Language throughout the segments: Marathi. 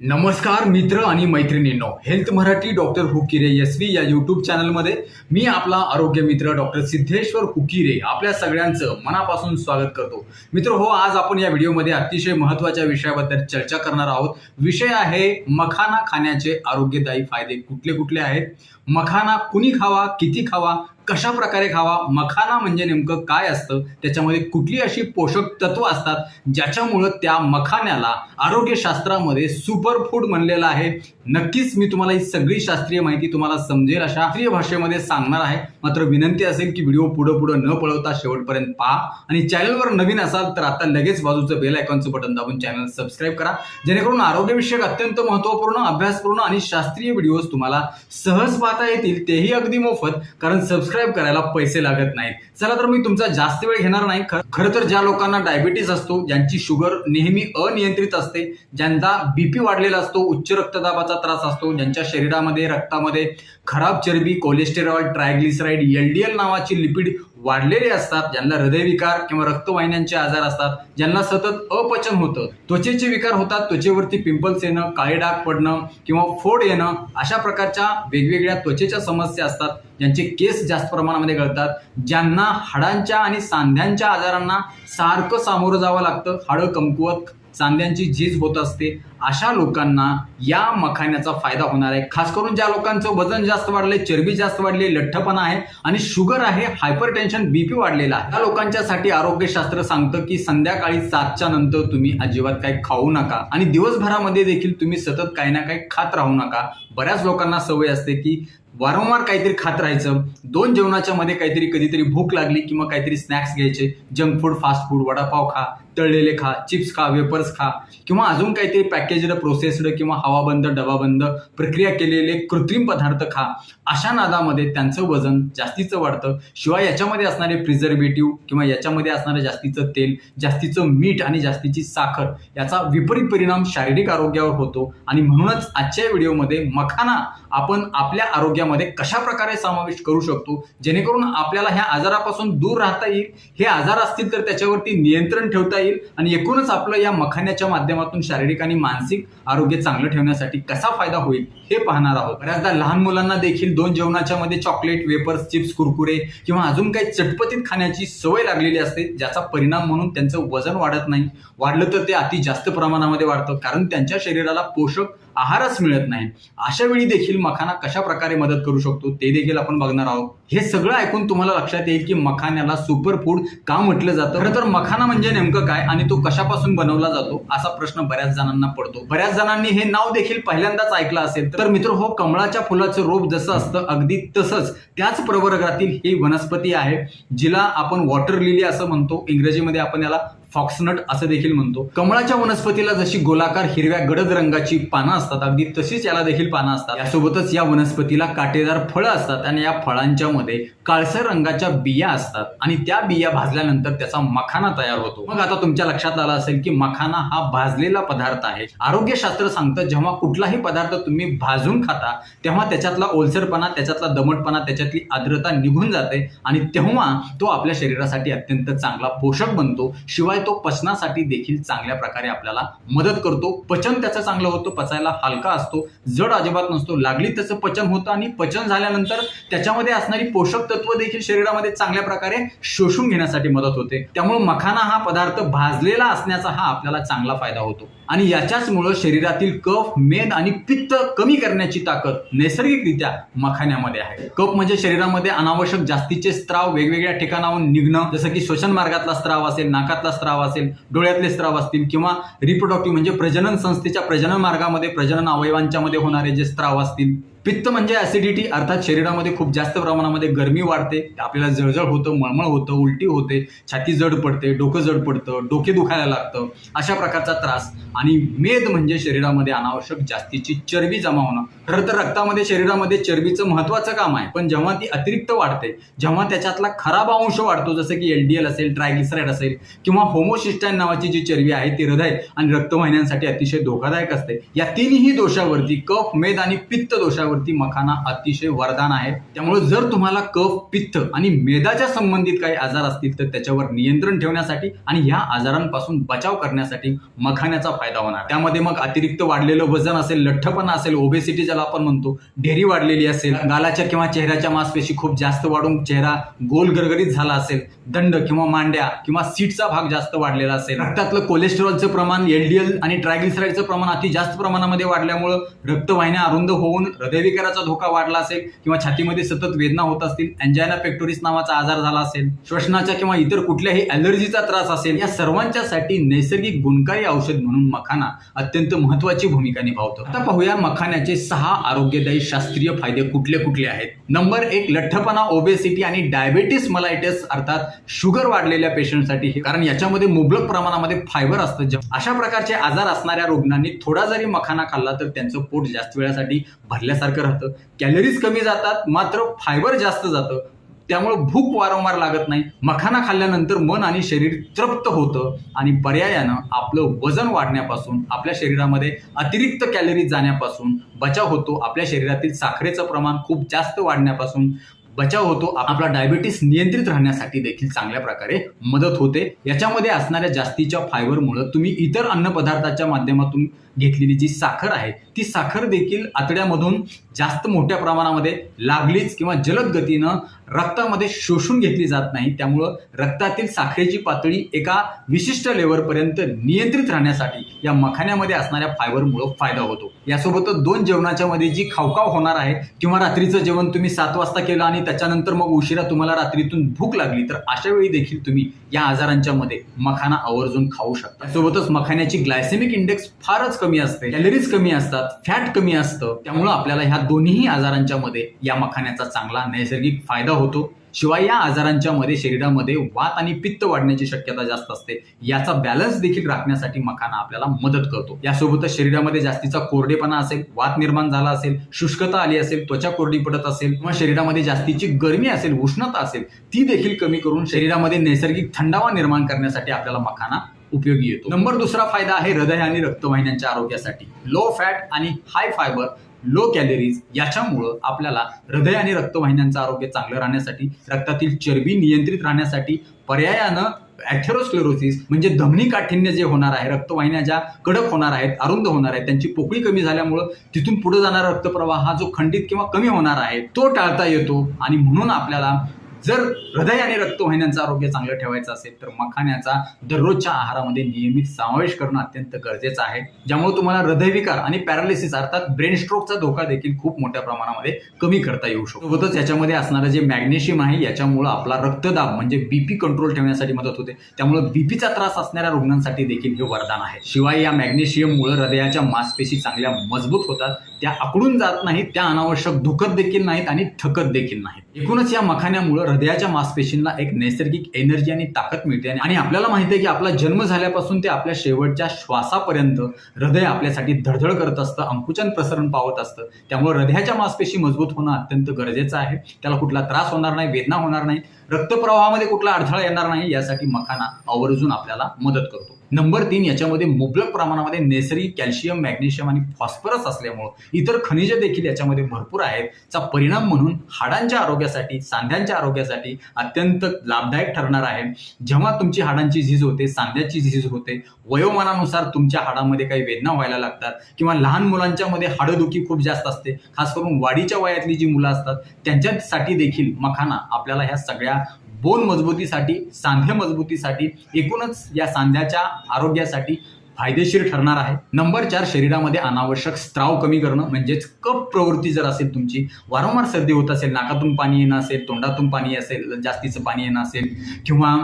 नमस्कार मित्र आणि मैत्रिणींनो. Health Marathi doctor Hukire S या यूट्यूब चॅनलमध्ये मी आपला आरोग्य मित्र डॉक्टर सिद्धेश्वर हुकिरे आपल्या सगळ्यांचं मनापासून स्वागत करतो. मित्र हो आज आपण या व्हिडिओमध्ये अतिशय महत्त्वाच्या विषयाबद्दल चर्चा करणार आहोत. विषय आहे मखाना खाण्याचे आरोग्यदायी फायदे कुठले कुठले आहेत? मखाना कुणी खावा किती खावा? कशा प्रकारे खावा मखाना म्हणजे नेमकं काय असतं त्याच्यामध्ये कुठली अशी पोषक तत्व असतात ज्याच्यामुळं त्या मखाण्याला आरोग्यशास्त्रामध्ये सुपर फूड म्हणलेलं आहे. नक्कीच मी तुम्हाला ही सगळी शास्त्रीय माहिती तुम्हाला समजेल अशा शास्त्रीय भाषेमध्ये सांगणार आहे. मात्र विनंती असेल की व्हिडिओ पुढं पुढं न पळवता शेवटपर्यंत पहा. आणि चॅनलवर नवीन असाल तर आता लगेच बाजूचं बेल आयकॉनचं बटन दाबून चॅनल सबस्क्राईब करा. जेणेकरून आरोग्यविषयक अत्यंत महत्त्वपूर्ण अभ्यासपूर्ण आणि शास्त्रीय व्हिडिओज तुम्हाला सहज पाहता येतील तेही अगदी मोफत. कारण सबस्क्राईब करायला पैसे लागत नाहीत. चला तर मी तुमचा जास्त वेळ घेणार नाही. खर खरं तर ज्या लोकांना डायबिटीस असतो ज्यांची शुगर नेहमी अनियंत्रित असते ज्यांचा बीपी वाढलेला असतो उच्च रक्तदाबाचा त्रास असतो ज्यांच्या शरीरामध्ये रक्तामध्ये खराब चरबी कोलेस्टेरॉल ट्रायग्लिसराईड एल नावाची लिपिड वाढलेले असतात ज्यांना हृदयविकार किंवा रक्तवाहिन्यांचे आजार असतात ज्यांना सतत अपचन होतं त्वचेचे विकार होतात त्वचेवरती पिंपल्स येणं काळे डाग पडणं किंवा फोड येणं अशा प्रकारच्या वेगवेगळ्या त्वचेच्या समस्या असतात ज्यांचे केस जास्त प्रमाणामध्ये गळतात ज्यांना हाडांच्या आणि सांध्यांच्या आजारांना सारखं सामोरं जावं लागतं हाडं कमकुवत चांद्यांची झीज होत असते अशा लोकांना या मखाण्याचा फायदा होणार आहे. खास करून ज्या लोकांचं वजन जास्त वाढलंय चरबी जास्त वाढली लठ्ठपणा आहे आणि शुगर आहे हायपर टेन्शन बीपी वाढलेला आहे. त्या लोकांच्यासाठी आरोग्यशास्त्र सांगतं की संध्याकाळी सातच्या नंतर तुम्ही अजिबात काही खाऊ नका आणि दिवसभरामध्ये देखील तुम्ही सतत काही ना काही खात राहू नका. बऱ्याच लोकांना सवय असते की वारंवार काहीतरी खात राहायचं. दोन जेवणाच्या मध्ये काहीतरी कधीतरी भूक लागली किंवा काहीतरी स्नॅक्स घ्यायचे. Junk food fast food vada pav खा तळलेले खा चिप्स खा वेपर्स खा किंवा अजून काहीतरी पॅकेज्ड प्रोसेस्ड किंवा हवाबंद डबाबंद प्रक्रिया केलेले कृत्रिम पदार्थ खा. अशा नादामध्ये त्यांचं वजन जास्तीचं वाढतं. शिवाय याच्यामध्ये असणारे प्रिझर्वेटिव्ह किंवा याच्यामध्ये असणारं जास्तीचं तेल जास्तीचं मीठ आणि जास्तीची साखर याचा विपरीत परिणाम शारीरिक आरोग्यावर होतो. आणि म्हणूनच आजच्या व्हिडिओमध्ये मखाना आपण आपल्या आरोग्या आरोग्यामध्ये कशा प्रकारे समावेश करू शकतो? जेणेकरून आपल्याला ह्या आजारापासून दूर राहता येईल. हे आजार असतील तर त्याच्यावरती नियंत्रण ठेवता येईल आणि एकूणच आपलं या मखाण्याच्या माध्यमातून शारीरिक आणि मानसिक आरोग्य चांगलं ठेवण्यासाठी कसा फायदा होईल हे पाहणार आहोत. बऱ्याचदा लहान मुलांना देखील दोन जेवणाच्या मध्ये चॉकलेट वेपर्स चिप्स कुरकुरे किंवा अजून काही चटपटीत खाण्याची सवय लागलेली असते ज्याचा परिणाम म्हणून त्यांचं वजन वाढत नाही. वाढलं तर ते अति जास्त प्रमाणामध्ये वाढतं कारण त्यांच्या शरीराला पोषक आहारच मिळत नाही. अशा वेळी देखील मखाना कशा प्रकारे मदत करू शकतो ते देखील आपण बघणार आहोत. हे सगळं ऐकून तुम्हाला लक्षात येईल की मखाण्याला सुपर फूड का म्हटलं जातं? खरं तर मखाना म्हणजे नेमकं काय आणि तो कशापासून बनवला जातो असा प्रश्न बऱ्याच जणांना पडतो. बऱ्याच जणांनी हे नाव देखील पहिल्यांदाच ऐकलं असेल तर मित्र हो कमळाच्या फुलाचं रोप जसं असतं अगदी तसंच त्याच प्रवर्गातील ही वनस्पती आहे जिला आपण वॉटर लिली असं म्हणतो. इंग्रजीमध्ये आपण याला फॉक्सनट असं देखील म्हणतो. कमळाच्या वनस्पतीला जशी गोलाकार हिरव्या गडद रंगाची पानं असतात अगदी तशीच याला देखील पानं असतात. यासोबतच या वनस्पतीला काटेदार फळं असतात आणि या फळांच्या मध्ये काळसर रंगाच्या बिया असतात आणि त्या बिया भाजल्यानंतर त्याचा मखाना तयार होतो. मग आता तुमच्या लक्षात आलं असेल की मखाना हा भाजलेला पदार्थ आहे. आरोग्यशास्त्र सांगतं जेव्हा कुठलाही पदार्थ तुम्ही भाजून खाता तेव्हा त्याच्यातला ओलसरपणा त्याच्यातला दमटपणा त्याच्यातली आर्द्रता निघून जाते आणि तेव्हा तो आपल्या शरीरासाठी अत्यंत चांगला पोषक बनतो. शिवाय तो पचनासाठी देखील चांगल्या प्रकारे आपल्याला मदत करतो. पचन त्याचं चांगलं होतं पचायला हलका असतो. जड अजिबात नसतो. लागली त्याचं पचन होतं आणि पचन झाल्यानंतर त्याच्यामध्ये असणारी पोषक तत्व देखील शरीरामध्ये चांगल्या प्रकारे शोषून घेण्यासाठी मदत होते. त्यामुळे मखाना हा पदार्थ भाजलेला असण्याचा हा आपल्याला चांगला फायदा होतो. आणि याच्याचमुळं शरीरातील कफ मेद आणि पित्त कमी करण्याची ताकद नैसर्गिकरित्या मखाण्यामध्ये आहे. कफ म्हणजे शरीरामध्ये अनावश्यक जास्तीचे स्त्राव वेगवेगळ्या ठिकाणाहून निघणं जसं की श्वसन मार्गातला स्त्राव असेल नाकातला स्त्राव असेल डोळ्यातले स्त्राव असतील किंवा रिप्रोडक्टिव्ह म्हणजे प्रजनन संस्थेच्या प्रजनन मार्गामध्ये प्रजनन अवयवांच्या मध्ये होणारे जे स्त्राव असतील पित्त म्हणजे ऍसिडिटी अर्थात शरीरामध्ये खूप जास्त प्रमाणामध्ये गरमी वाढते. आपल्याला जळजळ होतं मळमळ होतं उलटी होते छाती जड पडते डोकं जड पडतं डोके दुखायला लागतं. अशा प्रकारचा त्रास आणि मेद म्हणजे शरीरामध्ये अनावश्यक जास्तीची चरबी जमा होणं. खरं तर रक्तामध्ये शरीरामध्ये चरबीचं महत्वाचं काम आहे. पण जेव्हा ती अतिरिक्त वाढते जेव्हा त्याच्यातला खराब अंश वाढतो जसं की एल डी एल असेल ट्रायग्लिसराईड असेल किंवा होमोसिस्टाईन नावाची जी चरबी आहे ती हृदय आणि रक्तवाहिन्यांसाठी अतिशय धोकादायक असते. या तिन्ही दोषावरती कफ मेद आणि पित्त दोषावर आरोग्यावरती मखाना अतिशय वरदान आहे. त्यामुळे जर तुम्हाला कफ पित्त आणि मेदाच्या संबंधित काही आजार असतील तर त्याच्यावर नियंत्रण ठेवण्यासाठी आणि ह्या आजारांपासून बचाव करण्यासाठी मखाण्याचा फायदा होणार. त्यामध्ये मग अतिरिक्त वाढलेलं वजन असेल लठ्ठपणा असेल ओबेसिटी ज्याला आपण म्हणतो ढेरी वाढलेली असेल गालाच्या किंवा चेहऱ्याच्या मांसपेशी खूप जास्त वाढून चेहरा गोल गरगरीत झाला असेल दंड किंवा मांड्या किंवा सीटचा भाग जास्त वाढलेला असेल रक्तातलं कोलेस्ट्रॉलचं प्रमाण एलडीएल आणि ट्रायग्लिसराईडचं प्रमाण अति जास्त प्रमाणामध्ये वाढल्यामुळं रक्तवाहिन्या अरुंद होऊन हृदयविकाराचा धोका वाढला असेल किंवा छातीमध्ये सतत वेदना होत असतील अँजायना पेक्टोरिस नावाचा आजार झाला असेल श्वसनाच्या किंवा इतर कुठल्याही अलर्जीचा त्रास असेल या सर्वांच्यासाठी नैसर्गिक गुणकारी औषध म्हणून मखाना अत्यंत महत्वाची भूमिका निभावतो. आता पाहूया मखाण्याचे सहा आरोग्यदायी शास्त्रीय फायदे कुठले कुठले आहेत. नंबर एक लठ्ठपणा ओबेसिटी आणि डायबेटीस मलायटिस अर्थात शुगर वाढलेल्या पेशंटसाठी हे कारण याच्यामध्ये मुबलक प्रमाणामध्ये फायबर असतं अशा प्रकारचे आजार असणाऱ्या रुग्णांनी थोडा जरी मखाना खाल्ला तर त्यांचं पोट जास्त वेळासाठी भरल्यासारखं राहतं. कॅलरीज कमी जातात मात्र फायबर जास्त जातं. त्यामुळे भूक वारंवार लागत नाही. मखाना खाल्ल्यानंतर मन आणि शरीर तृप्त होतं आणि पर्यायानं आपलं वजन वाढण्यापासून आपल्या शरीरामध्ये अतिरिक्त कॅलरीज जाण्यापासून बचाव होतो. आपल्या शरीरातील साखरेचं प्रमाण खूप जास्त वाढण्यापासून बचाव होतो. आपला डायबिटीस नियंत्रित राहण्यासाठी देखील चांगल्या प्रकारे मदत होते. याच्यामध्ये असणाऱ्या जास्तीच्या फायबरमुळं तुम्ही इतर अन्नपदार्थाच्या माध्यमातून घेतलेली जी साखर आहे ती साखर देखील आतड्यामधून जास्त मोठ्या प्रमाणामध्ये लागलीच किंवा जलद गतीनं रक्तामध्ये शोषून घेतली जात नाही. त्यामुळं रक्तातील साखरेची पातळी एका विशिष्ट लेवलपर्यंत नियंत्रित राहण्यासाठी या मखाण्यामध्ये असणाऱ्या फायबरमुळं फायदा होतो. यासोबतच दोन जेवणाच्या मध्ये जी खावखाव होणार आहे किंवा रात्रीचं जेवण तुम्ही सात वाजता केलं आणि त्याच्यानंतर मग उशिरा तुम्हाला रात्रीतून भूक लागली तर अशा वेळी देखील तुम्ही या आजारांच्या मध्ये मखाना आवर्जून खाऊ शकता. सोबतच मखाण्याची ग्लायसेमिक इंडेक्स फारच कमी कमी असते कॅलरीज कमी असतात फॅट कमी असतं त्यामुळं आपल्याला ह्या दोन्ही आजारांच्या मध्ये या मखाण्याचा चांगला नैसर्गिक फायदा होतो. शिवाय या आजारांच्या मध्ये शरीरामध्ये वात आणि पित्त वाढण्याची शक्यता जास्त असते. याचा बॅलन्स देखील राखण्यासाठी मखाना आपल्याला मदत करतो. यासोबतच शरीरामध्ये जास्तीचा कोरडेपणा असेल वात निर्माण झाला असेल शुष्कता आली असेल त्वचा कोरडी पडत असेल किंवा शरीरामध्ये जास्तीची गरमी असेल उष्णता असेल ती देखील कमी करून शरीरामध्ये नैसर्गिक थंडावा निर्माण करण्यासाठी आपल्याला मखाना उपयोगी येतो. नंबर दुसरा फायदा आहे हृदय आणि रक्तवाहिन्यांच्या आरोग्यासाठी. लो फॅट आणि हाय फायबर लो कॅलरीज याच्यामुळं आपल्याला हृदय आणि रक्तवाहिन्यांचं आरोग्य चांगलं राहण्यासाठी रक्तातील चरबी नियंत्रित राहण्यासाठी पर्यायानं ॲथेरोस्क्लेरोसिस म्हणजे धमनी काठिन्य जे होणार आहे रक्तवाहिन्या ज्या कडक होणार आहेत अरुंद होणार आहेत त्यांची पोकळी कमी झाल्यामुळं तिथून पुढे जाणारा रक्तप्रवाह हा जो खंडित किंवा कमी होणार आहे तो टाळता येतो आणि म्हणून आपल्याला जर हृदय आणि रक्तवाहिन्यांचं आरोग्य चांगलं ठेवायचं असेल तर मखाण्याचा दररोजच्या आहारामध्ये नियमित समावेश करणं अत्यंत गरजेचं आहे. ज्यामुळे तुम्हाला हृदयविकार आणि पॅरालिसिस अर्थात ब्रेन स्ट्रोकचा धोका देखील खूप मोठ्या प्रमाणामध्ये कमी करता येऊ शकतो. सोबतच याच्यामध्ये असणारं जे मॅग्नेशियम आहे याच्यामुळं आपला रक्तदाब म्हणजे बीपी कंट्रोल ठेवण्यासाठी मदत होते. त्यामुळे बीपीचा त्रास असणाऱ्या रुग्णांसाठी देखील हे वरदान आहे. शिवाय या मॅग्नेशियममुळे हृदयाच्या मांसपेशी चांगल्या मजबूत होतात. त्या आकडून जात नाहीत त्या अनावश्यक दुखत देखील नाहीत आणि थकत देखील नाहीत. एकूणच या मखाण्यामुळे हृदयाच्या मांसपेशींना एक नैसर्गिक एनर्जी आणि ताकद मिळते. आणि आपल्याला माहिती आहे की आपला जन्म झाल्यापासून ते आपल्या शेवटच्या श्वासापर्यंत हृदय आपल्यासाठी धडधड करत असतं अंकुचन प्रसरण पावत असतं. त्यामुळे हृदयाच्या मांसपेशी मजबूत होणं अत्यंत गरजेचं आहे. त्याला कुठला त्रास होणार नाही वेदना होणार नाही. रक्तप्रवाहामध्ये कुठला अडथळा येणार नाही यासाठी मखाना आवर्जून आपल्याला मदत करतो. नंबर तीन याच्यामध्ये मुबलक प्रमाणामध्ये नैसर्गिक कॅल्शियम मॅग्नेशियम आणि फॉस्फरस असल्यामुळं इतर खनिजे देखील याच्यामध्ये भरपूर आहेत चा परिणाम म्हणून हाडांच्या आरोग्यासाठी सांध्यांच्या आरोग्यासाठी अत्यंत लाभदायक ठरणार आहे. जेव्हा तुमची हाडांची झीज होते सांध्याची झीज होते वयोमानानुसार तुमच्या हाडामध्ये काही वेदना व्हायला लागतात किंवा लहान मुलांच्या मध्ये हाडदुखी खूप जास्त असते खास करून वाढीच्या वयातली जी मुलं असतात त्यांच्यासाठी देखील मखाना आपल्याला ह्या सगळ्या बोन मजबूतीसाठी सांधे मजबूतीसाठी एकूणच या सांध्याच्या आरोग्यासाठी फायदेशीर ठरणार आहे. नंबर चार शरीरामध्ये अनावश्यक स्त्राव कमी करणं म्हणजेच कप प्रवृत्ती जर असेल तुमची वारंवार सर्दी होत असेल नाकातून पाणी येणं असेल तोंडातून पाणी असेल जास्तीचं पाणी येणं असेल किंवा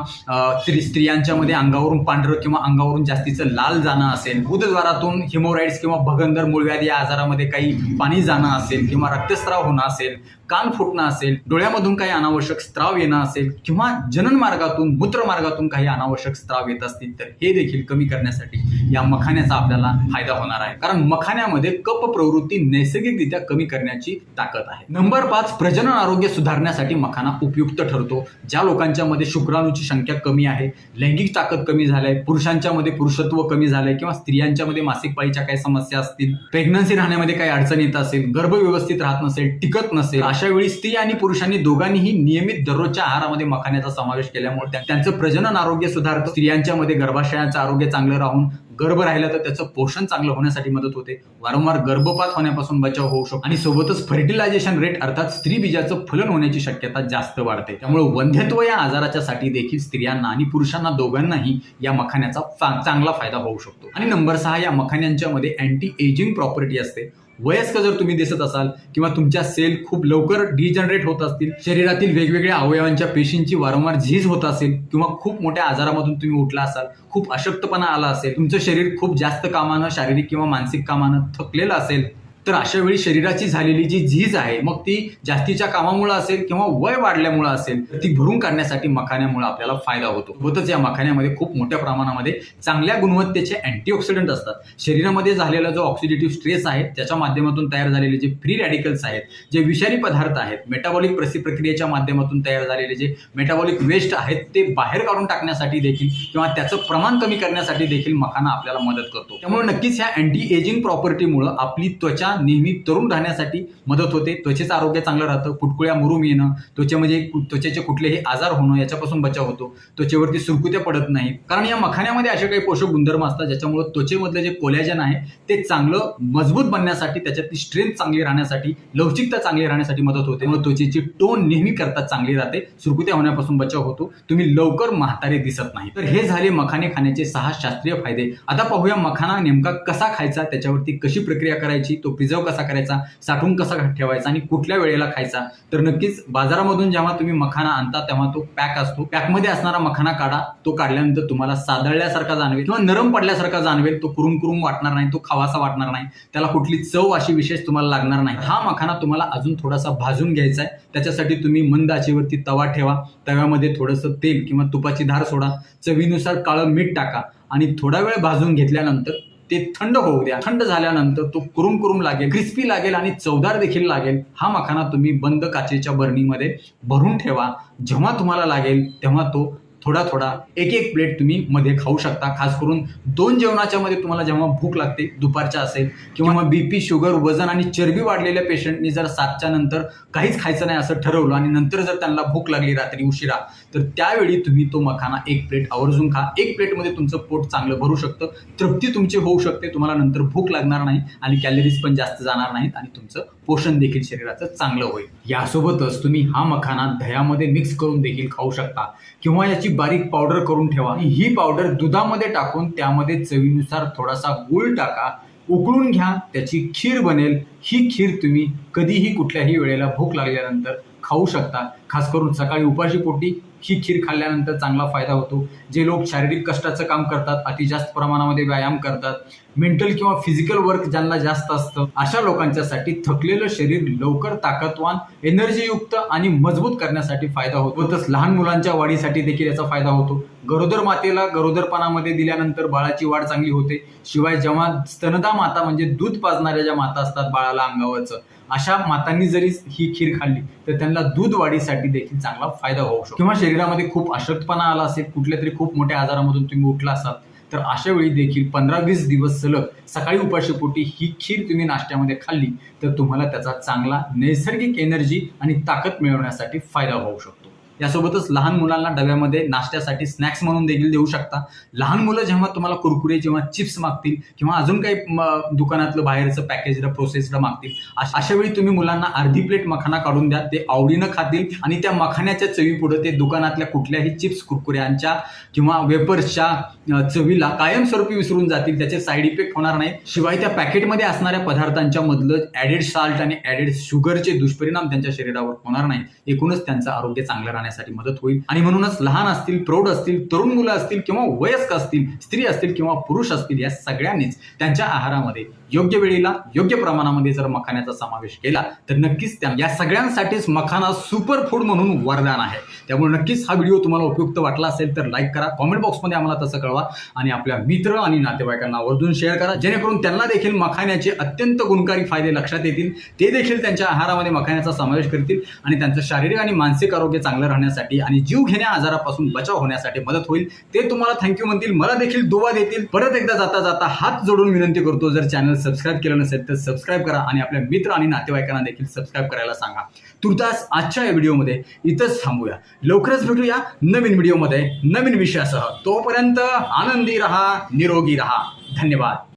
स्त्री स्त्रियांच्या मध्ये अंगावरून पांढरं किंवा अंगावरून जास्तीचं लाल जाणं असेल बुधद्वारातून हिमोराईड्स किंवा भगंदर मूळव्याधी या आजारामध्ये काही पाणी जाणं असेल किंवा रक्तस्राव होणं असेल कान फुटणं असेल डोळ्यामधून काही अनावश्यक स्त्राव येणं असेल किंवा जनन मार्गातून मूत्र मार्गातून काही अनावश्यक स्त्राव येत असतील तर हे देखील कमी करण्यासाठी या मखाण्याचा आपल्याला फायदा होणार आहे. कारण मखाण्यामध्ये कप प्रवृत्ती नैसर्गिकरित्या कमी करण्याची ताकद आहे. नंबर पाच प्रजनन आरोग्य सुधारण्यासाठी मखाना उपयुक्त ठरतो. ज्या लोकांच्या मध्ये शुक्राणूची संख्या कमी आहे लैंगिक ताकद कमी झाली पुरुषांच्या मध्ये पुरुषत्व कमी झालंय किंवा स्त्रियांच्या मध्ये मासिक पाळीच्या काही समस्या असतील प्रेग्नन्सी राहण्यामध्ये काही अडचण येत असेल गर्भ व्यवस्थित राहत नसेल टिकत नसेल अशा वेळी स्त्री आणि पुरुषांनी दोघांनीही नियमित दररोजच्या आहारामध्ये मखाण्याचा समावेश केल्यामुळे त्यांचं प्रजनन आरोग्य सुधारतं. स्त्रियांच्या मध्ये गर्भाशयाचं आरोग्य चांगलं राहून गर्भ राहिला तर त्याचं पोषण चांगलं होण्यासाठी मदत होते. वारंवार गर्भपात होण्यापासून बचाव होऊ शकतो. आणि सोबतच फर्टिलायझेशन रेट अर्थात स्त्री बीजाचं फलन होण्याची शक्यता जास्त वाढते. त्यामुळे वंध्यत्व या आजाराच्या साठी देखील स्त्रियांना आणि पुरुषांना दोघांनाही या मखाण्याचा चांगला फायदा होऊ शकतो. आणि नंबर सहा या मखाण्यांच्या मध्ये अँटी एजिंग प्रॉपर्टी असते. वयस्क जर तुम्ही दिसत असाल किंवा तुमच्या सेल खूप लवकर डिजनरेट होत असतील शरीरातील वेगवेगळ्या अवयवांच्या पेशींची वारंवार झीज होत असेल किंवा खूप मोठ्या आजारामधून तुम्ही उठला असाल खूप अशक्तपणा आला असेल तुमचं शरीर खूप जास्त कामानं शारीरिक किंवा मानसिक कामानं थकलेलं असेल तर अशा वेळी शरीराची झालेली जी झीज आहे मग ती जास्तीच्या कामामुळे असेल किंवा वय वाढल्यामुळे असेल तर ती भरून काढण्यासाठी मखाण्यामुळे आपल्याला फायदा होतो. सोबतच या मखाण्यामध्ये खूप मोठ्या प्रमाणामध्ये चांगल्या गुणवत्तेचे अँटीऑक्सिडंट असतात. शरीरामध्ये झालेला जो ऑक्सिडेटिव्ह स्ट्रेस आहे त्याच्या माध्यमातून तयार झालेले जे फ्री रॅडिकल्स आहेत जे विषारी पदार्थ आहेत मेटाबॉलिक प्रसि प्रक्रियेच्या माध्यमातून तयार झालेले जे मेटाबॉलिक वेस्ट आहेत ते बाहेर काढून टाकण्यासाठी देखील किंवा त्याचं प्रमाण कमी करण्यासाठी देखील मखाना आपल्याला मदत करतो. त्यामुळे नक्कीच ह्या अँटी एजिंग प्रॉपर्टीमुळे आपली त्वचा नेहमी तरुण राहण्यासाठी मदत होते. त्वचेचं आरोग्य चांगलं राहतं. फुटकुळ्या मुरुम येणं त्वचेमध्ये म्हणजे त्वचेचे कुठलेही आजार होणं याच्यापासून बचाव होतो. त्वचेवरती सुरकुत्या पडत नाहीत. कारण या मखाण्यामध्ये असे काही पोषक गुणधर्म असतात ज्याच्यामुळे त्वचेमधलं जे कोलॅजन आहे ते चांगलं मजबूत बनण्यासाठी त्याच्यातली स्ट्रेंथ चांगली राहण्यासाठी लवचिकता चांगली राहण्यासाठी मदत होते. मग त्वचेची टोन नेहमी करता चांगली राहते सुरकुत्या होण्यापासून बचाव होतो. तुम्ही लवकर म्हातारे दिसत नाही तर हे झाले मखाने खाण्याचे सहा शास्त्रीय फायदे. आता पाहूया मखाना नेमका कसा खायचा त्याच्यावरती कशी प्रक्रिया करायची तो प्रिझर्व कसा करायचा साठवून कसा ठेवायचा आणि कुठल्या वेळेला खायचा तर नक्कीच बाजारामधून जेव्हा तुम्ही मखाना आणता तेव्हा तो पॅक असतो. पॅकमध्ये असणारा मखाना काढा तो काढल्यानंतर तुम्हाला सादळल्यासारखा जाणवेल किंवा नरम पडल्यासारखा जाणवेल तो कुरुम कुरुम वाटणार नाही तो खावासा वाटणार नाही त्याला कुठली चव अशी विशेष तुम्हाला लागणार नाही. हा मखाना तुम्हाला अजून थोडासा भाजून घ्यायचा आहे. त्याच्यासाठी तुम्ही मंद आचेवरती तवा ठेवा तव्यामध्ये थोडंसं तेल किंवा तुपाची धार सोडा चवीनुसार काळं मीठ टाका आणि थोडा वेळ भाजून घेतल्यानंतर ते थंड होऊ द्या. थंड झाल्यानंतर तो कुरुम कुरुम लागेल क्रिस्पी लागेल आणि चवदार देखील लागेल. हा मखाना तुम्ही बंद काचेच्या बरणीमध्ये भरून ठेवा. जेव्हा तुम्हाला लागेल तेव्हा तो थोडा थोडा एक एक प्लेट तुम्ही मध्ये खाऊ शकता. खास करून दोन जेवणाच्या मध्ये तुम्हाला जेव्हा भूक लागते दुपारच्या असेल किंवा बीपी शुगर वजन आणि चरबी वाढलेल्या पेशंटनी जर सातच्या नंतर काहीच खायचं नाही असं ठरवलं आणि नंतर जर त्यांना भूक लागली रात्री उशिरा तर त्यावेळी तुम्ही तो मखाना एक प्लेट आवर्जून खा. एक प्लेटमध्ये तुमचं पोट चांगलं भरू शकतं. तृप्ती तुमची होऊ शकते. तुम्हाला नंतर भूक लागणार नाही आणि कॅलरीज पण जास्त जाणार नाहीत आणि तुमचं पोषण देखील शरीराचं चांगलं होईल. यासोबतच तुम्ही हा मखाना दह्यामध्ये मिक्स करून देखील खाऊ शकता किंवा याची बारीक पावडर करून ठेवा. ही पावडर दुधामध्ये टाकून त्यामध्ये चवीनुसार थोडासा गुळ टाका. उकळून घ्या त्याची खीर बनेल. ही खीर तुम्ही कधीही कुठल्याही वेळेला भूक लागल्यानंतर खाऊ शकता. खास करून सकाळी उपाशी पोटी ही खीर खाल्ल्यानंतर चांगला फायदा होतो. जे लोक शारीरिक कष्टाचं काम करतात अति जास्त प्रमाणामध्ये व्यायाम करतात मेंटल किंवा फिजिकल वर्क ज्यांना जास्त असतं अशा लोकांच्यासाठी थकलेलं शरीर लवकर ताकदवान एनर्जीयुक्त आणि मजबूत करण्यासाठी फायदा होतो. तसं लहान मुलांच्या वाढीसाठी देखील याचा फायदा होतो. गरोदर मातेला गरोदरपणामध्ये दिल्यानंतर बाळाची वाढ चांगली होते. शिवाय जेव्हा स्तनदा माता म्हणजे दूध पाजणाऱ्या ज्या माता असतात बाळाला अंगावरचं अशा मातांनी जरी ही खीर खाल्ली तर त्यांना दूध वाढीसाठी देखील चांगला फायदा होऊ शकतो. किंवा शरीरामध्ये खूप अशक्तपणा आला असेल कुठल्या तरी खूप मोठ्या आजारामधून तुम्ही उठला असाल तर अशा वेळी देखील पंधरा वीस दिवस सलग सकाळी उपाशीपोटी ही खीर तुम्ही नाश्त्यामध्ये खाल्ली तर तुम्हाला त्याचा चांगला नैसर्गिक एनर्जी आणि ताकद मिळवण्यासाठी फायदा होऊ शकतो. यासोबतच लहान मुलांना डब्यामध्ये नाश्त्यासाठी स्नॅक्स म्हणून देखील देऊ शकता. लहान मुलं जेव्हा तुम्हाला कुरकुरे जेव्हा चिप्स मागतील किंवा अजून काही दुकानातलं बाहेरचं पॅकेजड प्रोसेसड मागतील अशा वेळी तुम्ही मुलांना अर्धी प्लेट मखाना काढून द्या. ते आवडीनं खातील आणि त्या मखाण्याच्या चवीपुढे ते दुकानातल्या कुठल्याही चिप्स कुरकुऱ्यांच्या किंवा वेपर्सच्या चवीला कायमस्वरूपी विसरून जातील. त्याचे साईड इफेक्ट होणार नाहीत. शिवाय त्या पॅकेटमध्ये असणाऱ्या पदार्थांच्या मधलं ॲडेड साल्ट आणि ॲडेड शुगरचे दुष्परिणाम त्यांच्या शरीरावर होणार नाहीत. एकूणच त्यांचं आरोग्य चांगलं राहणार. राहण्यासाठी मदत होईल. आणि म्हणूनच लहान असतील प्रौढ असतील तरुण मुलं असतील किंवा वयस्क असतील स्त्री असतील किंवा पुरुष असतील या सगळ्यांनीच त्यांच्या आहारामध्ये योग्य वेळेला योग्य प्रमाणामध्ये जर मखाण्याचा समावेश केला तर नक्कीच त्या या सगळ्यांसाठीच मखाना सुपर फूड म्हणून वरदान आहे. त्यामुळे नक्कीच हा व्हिडिओ तुम्हाला उपयुक्त वाटला असेल तर लाईक करा कॉमेंट बॉक्समध्ये आम्हाला तसं कळवा आणि आपल्या मित्र आणि नातेवाईकांना आवर्जून शेअर करा. जेणेकरून त्यांना देखील मखाण्याचे अत्यंत गुणकारी फायदे लक्षात येतील. ते देखील त्यांच्या आहारामध्ये मखाण्याचा समावेश करतील आणि त्यांचं शारीरिक आणि मानसिक आरोग्य चांगलं राहण्यासाठी आणि जीव घेण्या आजारापासून बचाव होण्यासाठी मदत होईल. ते तुम्हाला थँक्यू म्हणतील. मला देखील दुवा देतील. परत एकदा जाता जाता हात जोडून विनंती करतो जर चॅनल सबस्क्राईब केलं नसेल तर सबस्क्राईब करा आणि आपल्या मित्र आणि नातेवाईकांना देखील सबस्क्राईब करायला सांगा. तुर्तास आजच्या या व्हिडिओमध्ये इथंच थांबूया. लवकरच भेटूया नवीन व्हिडिओमध्ये नवीन विषयासह. तोपर्यंत आनंदी रहा निरोगी रहा. धन्यवाद.